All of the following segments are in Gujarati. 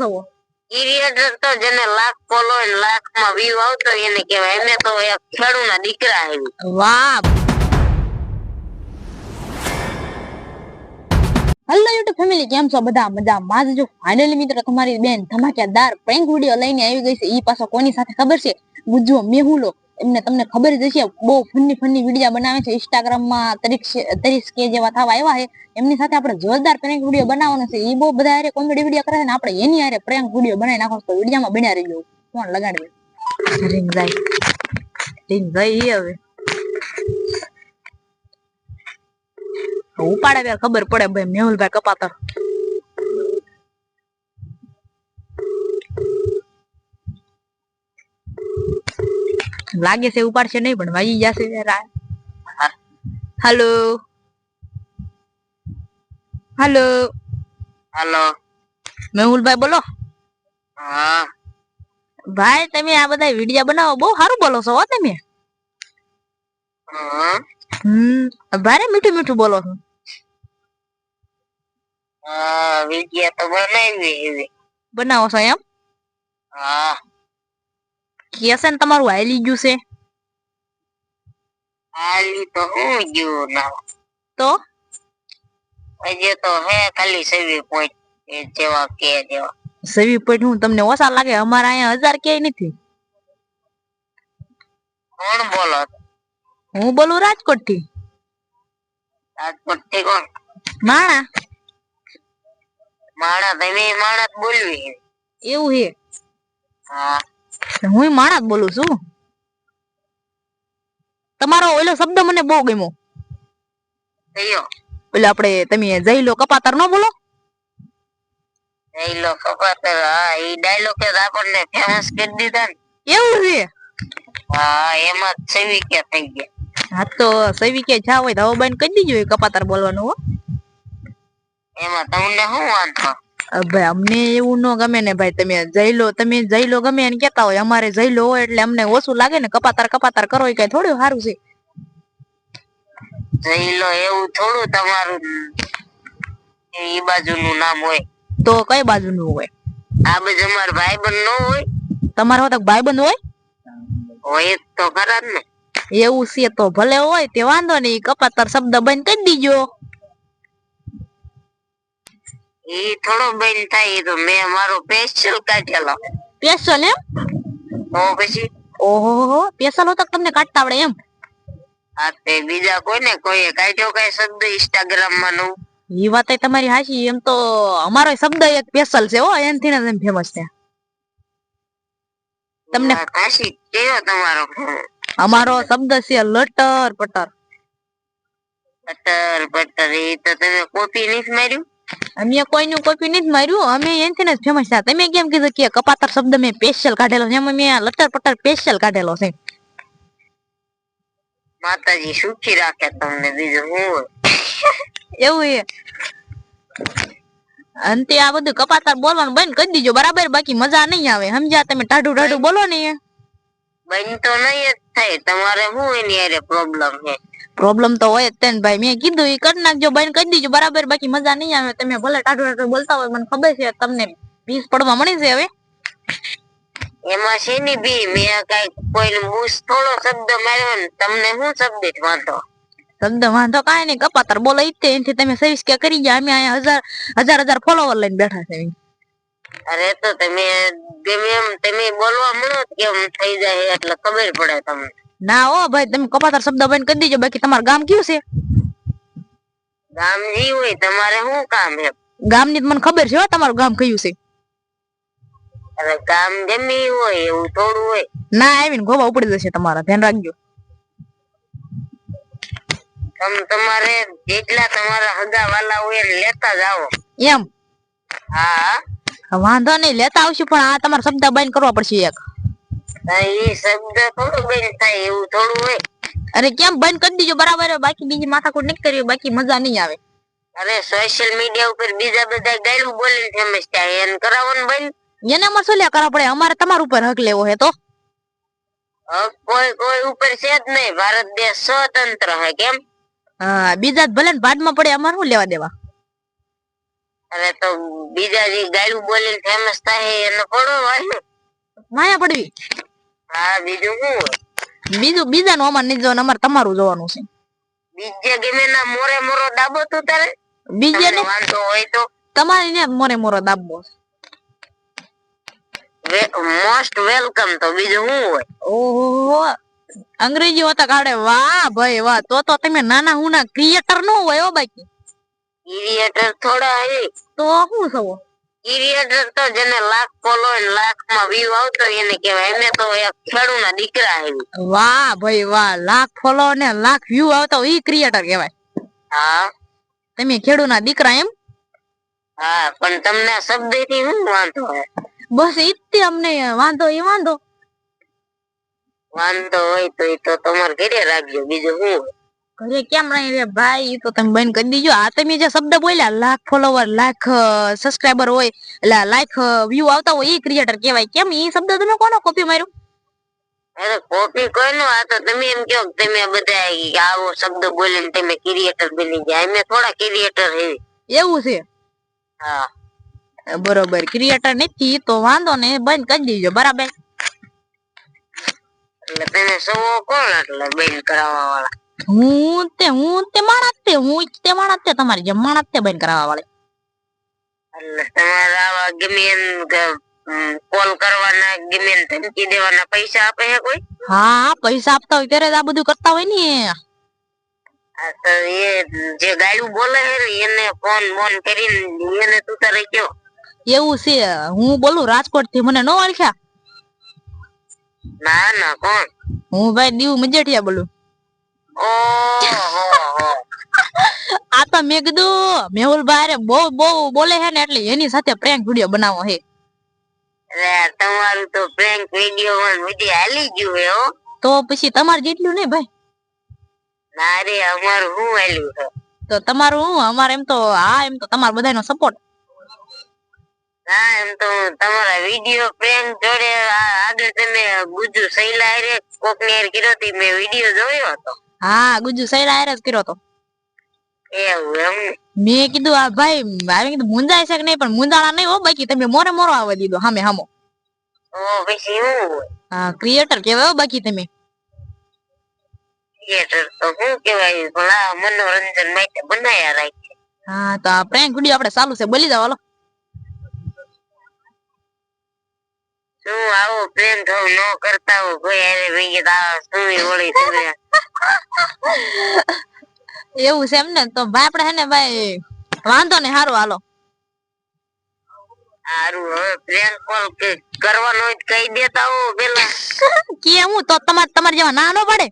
છો ક્રિએટર તો જેને લાખ ફોલો લાખમાં વ્યૂ આવતો એને કહેવાય. અમે તો એક ખેડૂના દીકરા આવી વાહ! હેલો યુટ્યુબ ફેમિલી કેમ છો? બધા મજા માં જો ફાઇનલી મિત્રો તમારી બેન ધમાકેદાર પ્રેન્ક વીડિયો લઈને આવી ગઈ છે. ઈ પાછો કોની સાથે ખબર છે? ગુજ્જો મેહુલો. એમને તમને ખબર જ હશે, બહુ ફની ફની વિડીયા બનાવે છે ઇન્સ્ટાગ્રામમાં, ત્રીસ કે જેવા થવા આવ્યા છે. એમની સાથે આપણે જોરદાર પ્રેન્ક વિડિયો બનાવવાનો છે. એ બહુ બધા હારે કોમેડી વીડિયો કરે છે ને આપણે એની હારે પ્રેન્ક વીડિયો બનાવી નાખો તો વિડીયામાં બન્યા રહી જવું ફોન લગાડવે રિંગ જાય રિંગ જાય હવે. ઉપાડે ખબર પડે ભાઈ, મેહુલભાઈ કપાતર. લાગે છે ઉપાડશે નહીં પણ વાગી જશે હાલો. હાલો. હાલો. મેહુલભાઈ બોલો. હા. ભાઈ તમે આ બધા વિડિયા બનાવો બહુ સારું બોલો છો તમે. હમ ભારે મીઠું મીઠું બોલો છો. વિડિયા તો બનાવી બનાવો છો એમ? હા. કેસે ને તમારું હાલી ગયું છે હાલી તો હું ગયું ના તો હજી તો હે ખાલી સેવી પોઈન્ટ જેવા કે જેવા સેવી પોઈન્ટ હું તમને ઓછા લાગે અમારા અહીંયા હજાર ક્યાંય નથી કોણ બોલો હું બોલું રાજકોટથી રાજકોટથી કોણ માણા માણસ તમે માણસ બોલવી એવું હે હા હું માણા જ બોલું છું. તમારો ઓલો શબ્દ મને બહુ ગમ્યો. એટલે આપણે તમે જઈ લો કપાતર નો બોલો? એ કપાતર હા એ ડાયલોગ જ આપણને ફેમસ કરી દીધા ને. એવું છે? હા એમાં જ સેવી થઈ ગયા. હા તો સવી કે જા હોય તો હવે બંધ કરી દીજો કપાતર બોલવાનું હો. એમાં તમને શું વાંધો? ભાઈ અમને એવું ન ગમે ને ભાઈ તમે જઈ લો તમે જઈ લો ગમે એને કેતા હોય અમારે જઈ લો એટલે અમને ઓછું લાગે ને કપાતર કપાતર કરો એ કઈ થોડું સારું છે. જઈ લો એવું થોડું તમારું એ બાજુનું નામ હોય. તો કઈ બાજુનું હોય? આ બાજુ અમાર ભાઈબંધ નો હોય. તમારો તો ભાઈબંધ હોય? હોય તો ખરા ને. એવું છે તો ભલે હોય તે વાંધો નહીં કપાતર શબ્દ બંધ કરી દીજો. એ થોડો બેન થાય એ તો મેં મારો પેશલ કાઢેલો. પેશલ એમ? તો પછી? ઓહો પેશલ તો તમને કાઢતા આવડે એમ. હા તે બીજા કોઈને કોઈએ કાઢ્યો કઈ શબ્દ ઇન્સ્ટાગ્રામમાં નું? ઈ વાત તમારી હાચી એમ તો અમારો શબ્દ એક પેશલ છે હો એનથી ને એમ ફેમસ છે. તમને હાચી કયો તમારો? અમારો શબ્દ છે લટર પટર. લટર પટર એ તો તમે કોપી નથી માર્યું? અમે કોઈનું કોપી નથી માર્યું અમે એનથી જ ફેમસ થયા. તમે કેમ કીધું કે કપાતર શબ્દ મેં સ્પેશિયલ કાઢેલો છે? એમાં મેં લટર પટર સ્પેશિયલ કાઢેલો છે. માતાજી સુખી રાખે તમને બીજું હું એવું એ. અંતે આ બધું કપાતર બોલવાનું બંધ કરી દીજો બરાબર? બાકી મજા નહીં આવે. સમજ્યા તમે? ટાઢું ટાઢું બોલો ને બંધ તો નહીં જ થાય. તમારે શું એની પ્રોબ્લેમ છે? પ્રોબ્લેમ તો હોય જ તે ભાઈ. મેં કીધું એ કરી નાખજો બંધ કરી દીજો. બરાબર બાકી મજા નહીં આવે. તમે ભલે ટાઢું ટાઢું બોલતા હોય મને ખબર છે તમને પીસ પડવા મળી છે હવે. એમાં શેની બી મેં કઈ કોઈ બૂસ થોડો શબ્દ માર્યો ને તમને શું શબ્દ જ વાંધો? શબ્દ વાંધો કાંઈ નહીં કપાતર બોલો ઈતે એથી તમે સર્વિસ કે કરી ગયા? અમે અહીંયા હજાર હજાર હજાર ફોલોવર લઈને બેઠા છે. અરે તો તમે ગમે એમ તમે બોલવા મળો કેમ થઈ જાય એટલે ખબર પડે તમને. ના ઓ ભાઈ તમે કપાતર શબ્દ બંધ કરી દીજો બાકી તમારું ગામ કયું છે? ગામ જી હોય તમારે શું કામ છે ગામની તો મને ખબર છે હો તમારું ગામ કયું છે? અરે ગામ જમી હોય એવું થોડું હોય. ના આવીને ગોવા ઉપડી જશે તમારા ધ્યાન રાખજો. તમ તમારે જેટલા તમારા હગા વાલા હોય લેતા જાઓ એમ? હા. વાંધો નહીં લેતા આવશું પણ આ તમારા શબ્દ બંધ કરવા પડશે એક. એ શબ્દ થોડું બેન થાય એવું થોડું હોય. અરે કેમ બંધ કરી દીજો? બરાબર બાકી બીજી માથાકૂટ નહીં કરવી. બાકી મજા નહીં આવે. અરે સોશિયલ મીડિયા ઉપર બીજા બધા ગાયલું બોલીને ફેમસ થાય એને કરાવવાનું બંધ. એને અમારે શું લે? કરવા પડે. અમારે તમારા ઉપર હક લેવો હે તો. હક કોઈ કોઈ ઉપર છે જ નહીં. ભારત દેશ સ્વતંત્ર હે કેમ? હા બીજા જ ભલે ને ભાડમાં પડે અમારે શું લેવા દેવા? અરે તો બીજા જે ગાયું બોલીને ફેમસ થાય એને પડો વાય માયા પડવી. હા બીજું શું? બીજું બીજાનું અમારે નહીં જોવાનું અમારે તમારું જોવાનું છે. બીજે ગમે ના મોરે મોરો દાબો તું તારે? બીજે ને વાંધો હોય તો. તમારી ને મોરે મોરો દાબો મોસ્ટ વેલકમ તો બીજું શું હોય? ઓહો અંગ્રેજી હોતા કાઢે. વાહ ભાઈ વાહ તો તો તમે નાના હુના ક્રિએટર નો હોય હો બાકી. ક્રિએટર થોડા હે. તો શું છો ક્રિએટર તો જેને લાખ ફોલો લાખમાં વ્યૂ આવતો એને કહેવાય. એમે તો એક ખેડૂના દીકરા આવી વાહ ભાઈ વાહ લાખ ફોલો ને લાખ વ્યૂ આવતા ઈ ક્રિએટર કહેવાય. હા. તમે ખેડૂના દીકરા એમ? હા પણ તમને શબ્દથી શું વાંધો હે બસ ઈ અમને વાંધો એ વાંધો. વાંધો હોય તો એ તો તમારે ઘરે રાખજો. બીજું શું ઘરે કેમ રહી રે ભાઈ? તો તમે બંધ કરી દીજો. આ તમે જે શબ્દ બોલ્યા લાખ ફોલોવર લાખ સબસ્ક્રાઇબર હોય એટલે લાખ વ્યૂ આવતા હોય એ ક્રિએટર કહેવાય. કેમ? એ શબ્દ તમે કોનો કોપી માર્યો? અરે કોપી કોઈનો આ તો તમે એમ કહો કે તમે બધા આવો શબ્દ બોલીને તમે ક્રિએટર બની ગયા. અમે થોડા ક્રિએટર હેવી એવું છે? હા. બરોબર. ક્રિએટર નથી તો વાંધો ને બંધ કરી દીજો બરાબર? એટલે તમે સૌ કોણ એટલે બેન કરાવવા વાળા હું તે હું તે માણસ તે હું ઈ તે માણસ તે તમારી જેમ માણસ તે બંધ કરાવવા વાળી એટલે તમારે આવા ગમે એમ કોલ કરવાના ગમે એમ ધમકી દેવાના પૈસા આપે છે કોઈ હા પૈસા આપતા હોય ત્યારે જ આ બધું કરતા હોય ને આ તો એ જે ગાયું બોલે છે ને એને ફોન બોન કરીને એને તું તારે કયો એવું છે હું બોલું રાજકોટથી મને ન ઓળખ્યા ના ના કોણ હું ભાઈ દીવ મજેઠિયા બોલું ઓહો આ તો મેં કીધું મેહુલભાઈ અરે બહુ બહુ બોલે છે ને એટલે એની સાથે પ્રેન્ક વીડિયો બનાવો હે. તમારું તો પ્રેન્ક વીડિયો પણ વીડિયો હાલી ગયું હે હો. તો પછી તમારે જેટલું નહીં ભાઈ? ના રે અમારું શું હાલ્યું છે? તો તમારું હું? અમારે એમ તો હા એમ તો તમારા બધાનો સપોર્ટ હા એમ તો તમારા વીડિયો પ્રેન્ક જોડે આ- આગળ તમે ગુજુ સૈલા કોક ને કર્યો મેં વીડિયો જોયો હતો. હા ગુજુ સૈરા હારે જ કર્યો તો એવું એમ. મેં કીધું આ ભાઈ આવી કીધું મુંજાય છે કે નહીં? પણ મુંજાળા નહીં હો બાકી તમે મોરે મોરો આવવા દીધો હામે હામો. હા? ક્રિએટર કેવાય હો બાકી તમે. તો શું કેવાય પણ આ મનોરંજન માટે બનાયા રાખે. હા તો આ પ્રેન્ક વીડિયો આપણે ચાલુ છે બોલી જાવ હાલો. શું આવો પ્રેમ થવું ન કરતા હો કોઈ આ એવું છે એમ ને તો ભાઈ આપડે હે ને ભાઈ વાંધો ને સારું હાલો. હારું હવે પ્રેન્ક કોલ કરવાનો હોય તો કહી દેતા હો પેલા. કે હું તો તમારે તમારે જેવા ના ન પડે?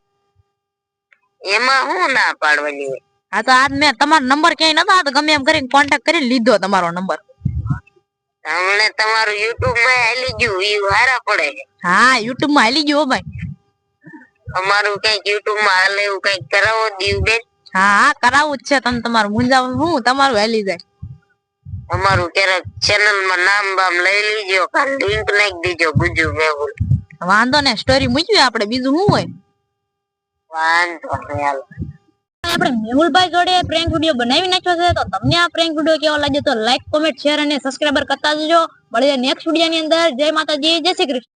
એમાં હું ના પાડવાની હોય? હા તો આજ મેં તમારો નંબર ક્યાંય નતો તો ગમે એમ કરીને કોન્ટેક્ટ કરીને લીધો તમારો નંબર. હમણે તમારું યુટ્યુબમાં હાલી ગયું વ્યૂ હારા પડે. હા યુટ્યુબમાં હાલી ગયો હો ભાઈ. અમારું કંઈક યુટ્યુબમાં હાલે એવું કંઈક કરાવો દીવ બેન. હા હા કરાવવું જ છે. તમે તમારું મુંજાવ હું? તમારું હાલી જાય. અમારું ક્યારેક ચેનલમાં નામ બામ લઈ લીજો કાલ લિંક નાખી દીજો ગુજુ મેહુલ વાંધો ને સ્ટોરી મૂકવી આપણે બીજું શું હોય? વાંધો નહીં હાલ. આપણે મેહુલભાઈ જોડે પ્રેન્ક વીડિયો બનાવી નાખ્યો છે તો તમને આ પ્રેન્ક વીડિયો કેવો લાગ્યો તો લાઈક કોમેન્ટ શેર અને સબસ્ક્રાઇબર કરતા જજો. મળીએ નેક્સ્ટ વીડિયો ની અંદર. જય માતાજી જય શ્રી કૃષ્ણ.